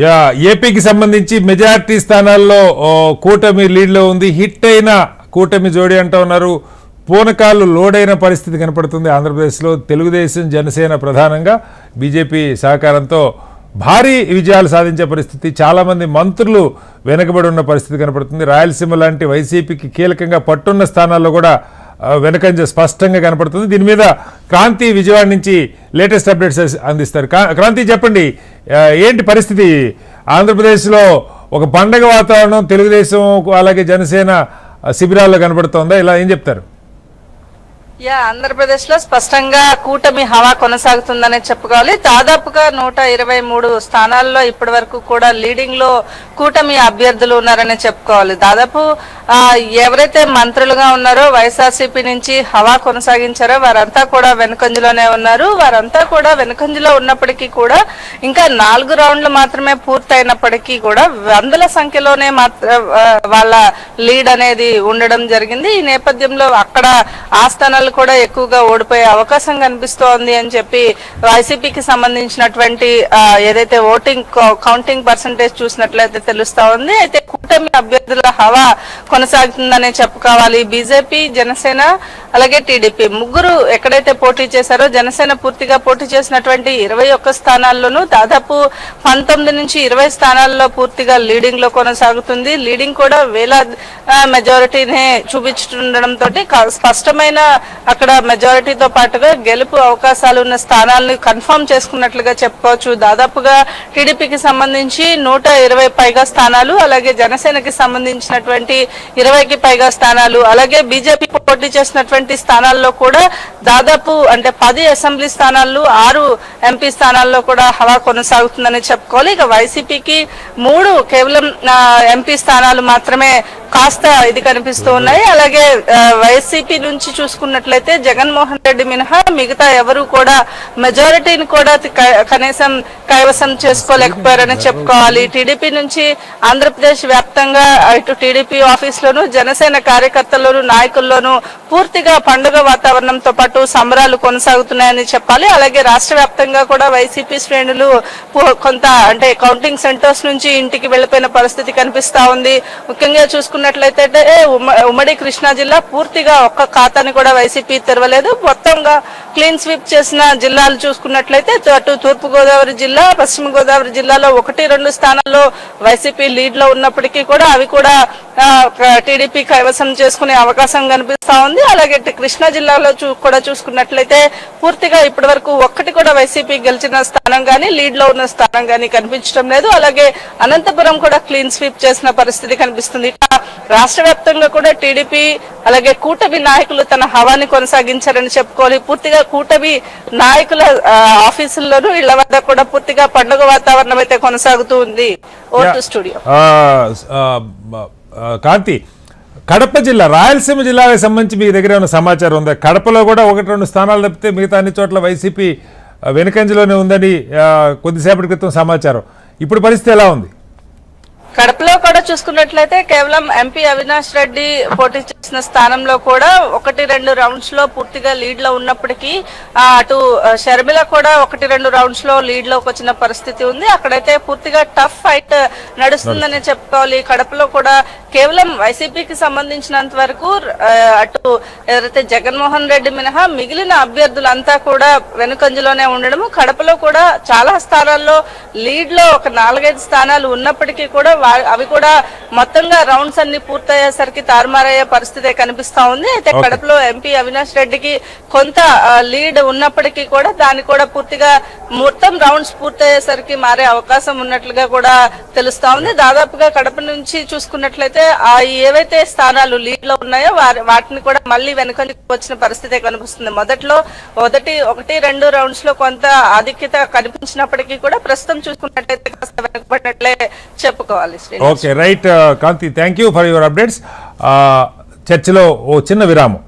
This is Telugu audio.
యా ఏపీకి సంబంధించి మెజారిటీ స్థానాల్లో కూటమి లీడ్లో ఉంది. హిట్ అయిన కూటమి జోడి అంటూ ఉన్నారు. పూనకాలు లోడైన పరిస్థితి కనపడుతుంది ఆంధ్రప్రదేశ్లో. తెలుగుదేశం జనసేన ప్రధానంగా. బీజేపీ సహకారంతో భారీ విజయాలు సాధించే పరిస్థితి. చాలామంది మంత్రులు వెనకబడి ఉన్న పరిస్థితి కనపడుతుంది. రాయలసీమ లాంటి వైసీపీకి కీలకంగా పట్టున్న స్థానాల్లో కూడా వెనకంజ స్పష్టంగా కనపడుతుంది. దీని మీద క్రాంతి విజయవాడ నుంచి లేటెస్ట్ అప్డేట్స్ అందిస్తారు. కా- క్రాంతి చెప్పండి. ఏంటి పరిస్థితి? ఆంధ్రప్రదేశ్లో ఒక పండగ వాతావరణం తెలుగుదేశం అలాగే జనసేన శిబిరాల్లో కనపడుతోందా? ఇలా ఏం చెప్తారు? యా ఆంధ్రప్రదేశ్లో స్పష్టంగా కూటమి హవా కొనసాగుతుందనే చెప్పుకోవాలి. దాదాపుగా నూట ఇరవై మూడు స్థానాల్లో ఇప్పటి వరకు కూడా లీడింగ్లో కూటమి అభ్యర్థులు ఉన్నారని చెప్పుకోవాలి. దాదాపు ఎవరైతే మంత్రులుగా ఉన్నారో వైఎస్ఆర్సీపీ నుంచి హవా కొనసాగించారో వారంతా కూడా వెనుకంజలోనే ఉన్నారు. వారంతా కూడా వెనుకంజలో ఉన్నప్పటికీ కూడా ఇంకా నాలుగు రౌండ్లు మాత్రమే పూర్తయినప్పటికీ కూడా వందల సంఖ్యలోనే మాత్ర వాళ్ళ లీడ్ అనేది ఉండడం జరిగింది. ఈ నేపథ్యంలో అక్కడ ఆస్థానాలు కూడా ఎక్కువగా ఓడిపోయే అవకాశం కనిపిస్తోంది అని చెప్పి వైసీపీకి సంబంధించినటువంటి ఏదైతే ఓటింగ్ కౌ- కౌంటింగ్ పర్సంటేజ్ చూసినట్లయితే తెలుస్తా ఉంది. అయితే కూటమి అభ్యర్థుల హవా కొనసాగుతుందనే చెప్పుకోవాలి బీజేపీ జనసేన అలాగే టీడీపీ. ముగ్గురు ఎక్కడైతే పోటీ చేశారో జనసేన పూర్తిగా పోటీ చేసినటువంటి ఇరవై ఒక్క స్థానాల్లోనూ దాదాపు పంతొమ్మిది నుంచి ఇరవై స్థానాల్లో పూర్తిగా లీడింగ్లో కొనసాగుతుంది. లీడింగ్ కూడా వేల మెజారిటీనే చూపించుండడంతో స్పష్టమైన అక్కడ మెజారిటీతో పాటుగా గెలుపు అవకాశాలు ఉన్న స్థానాలను కన్ఫర్మ్ చేసుకున్నట్లుగా చెప్పుకోవచ్చు. దాదాపుగా టీడీపీకి సంబంధించి నూట ఇరవై పైగా స్థానాలు అలాగే జనసేనకి సంబంధించినటువంటి ఇరవైకి పైగా స్థానాలు అలాగే బీజేపీ పోటీ చేసినటువంటి స్థానాల్లో కూడా దాదాపు అంటే పది అసెంబ్లీ స్థానాలు ఆరు ఎంపీ స్థానాల్లో కూడా హవా కొనసాగుతుందని చెప్పుకోవాలి. ఇక వైసీపీకి మూడు కేవలం ఎంపీ స్థానాలు మాత్రమే కాస్త ఇది కనిపిస్తూ ఉన్నాయి. అలాగే వైసీపీ నుంచి చూసుకున్నట్లయితే జగన్మోహన్ రెడ్డి మినహా మిగతా ఎవరు కూడా మెజారిటీని కూడా కనీసం కైవసం చేసుకోలేకపోయారని చెప్పుకోవాలి. టీడీపీ నుంచి ఆంధ్రప్రదేశ్ వ్యాప్తంగా ఇటు టీడీపీ ఆఫీస్లోను జనసేన కార్యకర్తల్లోను నాయకుల్లోనూ పూర్తిగా పండుగ వాతావరణంతో పాటు సంబరాలు కొనసాగుతున్నాయని చెప్పాలి. అలాగే రాష్ట్ర వ్యాప్తంగా కూడా వైసీపీ శ్రేణులు కొంత అంటే కౌంటింగ్ సెంటర్స్ నుంచి ఇంటికి వెళ్ళిపోయిన పరిస్థితి కనిపిస్తా ఉంది. ముఖ్యంగా చూసుకున్నట్లయితే ఉమ్మడి కృష్ణా జిల్లా పూర్తిగా ఒక్క ఖాతాని కూడా వైసీపీ తెరవలేదు. మొత్తంగా క్లీన్ స్వీప్ చేసిన జిల్లాలు చూసుకున్నట్లయితే అటు తూర్పు గోదావరి జిల్లా పశ్చిమ గోదావరి జిల్లాలో ఒకటి రెండు స్థానాల్లో వైసీపీ లీడ్లో ఉన్నప్పటికీ కూడా అవి కూడా టీడీపీ కైవసం చేసుకునే అవకాశం కనిపిస్తుంది ఉంది. అలాగే కృష్ణా జిల్లాలో కూడా చూసుకున్నట్లయితే పూర్తిగా ఇప్పటి వరకు ఒక్కటి కూడా వైసీపీ గెలిచిన స్థానం గానీ లీడ్లో ఉన్న స్థానం గానీ కనిపించడం లేదు. అలాగే అనంతపురం కూడా క్లీన్ స్వీప్ చేసిన పరిస్థితి కనిపిస్తుంది. రాష్ట్ర వ్యాప్తంగా కూడా టీడీపీ అలాగే కూటమి నాయకులు తన హవాని కొనసాగించారని చెప్పుకోవాలి. పూర్తిగా కూటమి నాయకుల ఆఫీసుల్లోనూ ఇళ్ళ వద్ద కూడా పూర్తిగా పండుగ వాతావరణం అయితే కొనసాగుతూ ఉంది. స్టూడియో. కాంతి కడప జిల్లా రాయలసీమ జిల్లాకి సంబంధించి మీ దగ్గర ఉన్న సమాచారం ఉందా? కడపలో కూడా ఒకటి రెండు స్థానాలు తప్పితే మిగతా అన్ని చోట్ల వైసీపీ వెనుకంజలోనే ఉందని కొద్దిసేపటి క్రితం సమాచారం. ఇప్పుడు పరిస్థితి ఎలా ఉంది? కడపలో కూడా చూసుకున్నట్లయితే కేవలం ఎంపీ అవినాష్ రెడ్డి పోటీ చేసిన స్థానంలో కూడా ఒకటి రెండు రౌండ్స్లో పూర్తిగా లీడ్లో ఉన్నప్పటికీ అటు షర్మిల కూడా ఒకటి రెండు రౌండ్స్లో లీడ్లోకి వచ్చిన పరిస్థితి ఉంది. అక్కడైతే పూర్తిగా టఫ్ ఫైట్ నడుస్తుందని చెప్పుకోవాలి. కడపలో కూడా కేవలం వైసీపీకి సంబంధించినంత వరకు అటు ఎవరైతే జగన్మోహన్ రెడ్డి మినహా మిగిలిన అభ్యర్థులంతా కూడా వెనుకంజలోనే ఉండడము కడపలో కూడా చాలా స్థానాల్లో లీడ్లో ఒక నాలుగైదు స్థానాలు ఉన్నప్పటికీ కూడా అవి కూడా మొత్తంగా రౌండ్స్ అన్ని పూర్తయ్యేసరికి తారుమారయ్యే పరిస్థితి కనిపిస్తా ఉంది. అయితే కడపలో ఎంపీ అవినాష్ రెడ్డికి కొంత లీడ్ ఉన్నప్పటికీ కూడా దాన్ని కూడా పూర్తిగా మొత్తం రౌండ్స్ పూర్తయ్యేసరికి మారే అవకాశం ఉన్నట్లుగా కూడా తెలుస్తా ఉంది. దాదాపుగా కడప నుంచి చూసుకున్నట్లయితే ఆ ఏవైతే స్థానాలు లీడ్లో ఉన్నాయో వాటిని కూడా మళ్ళీ వెనుకకి వచ్చిన పరిస్థితి కనిపిస్తుంది. మొదట్లో మొదటి ఒకటి రెండు రౌండ్స్లో కొంత ఆధిక్యత కనిపించినప్పటికీ కూడా ప్రస్తుతం చూసుకున్నట్లయితే కాస్త వెనుకబడినట్లే చెప్పుకోవాలి okay right uh, Kanthi thank you for your updates చర్చలో ఓ చిన్న విరామం.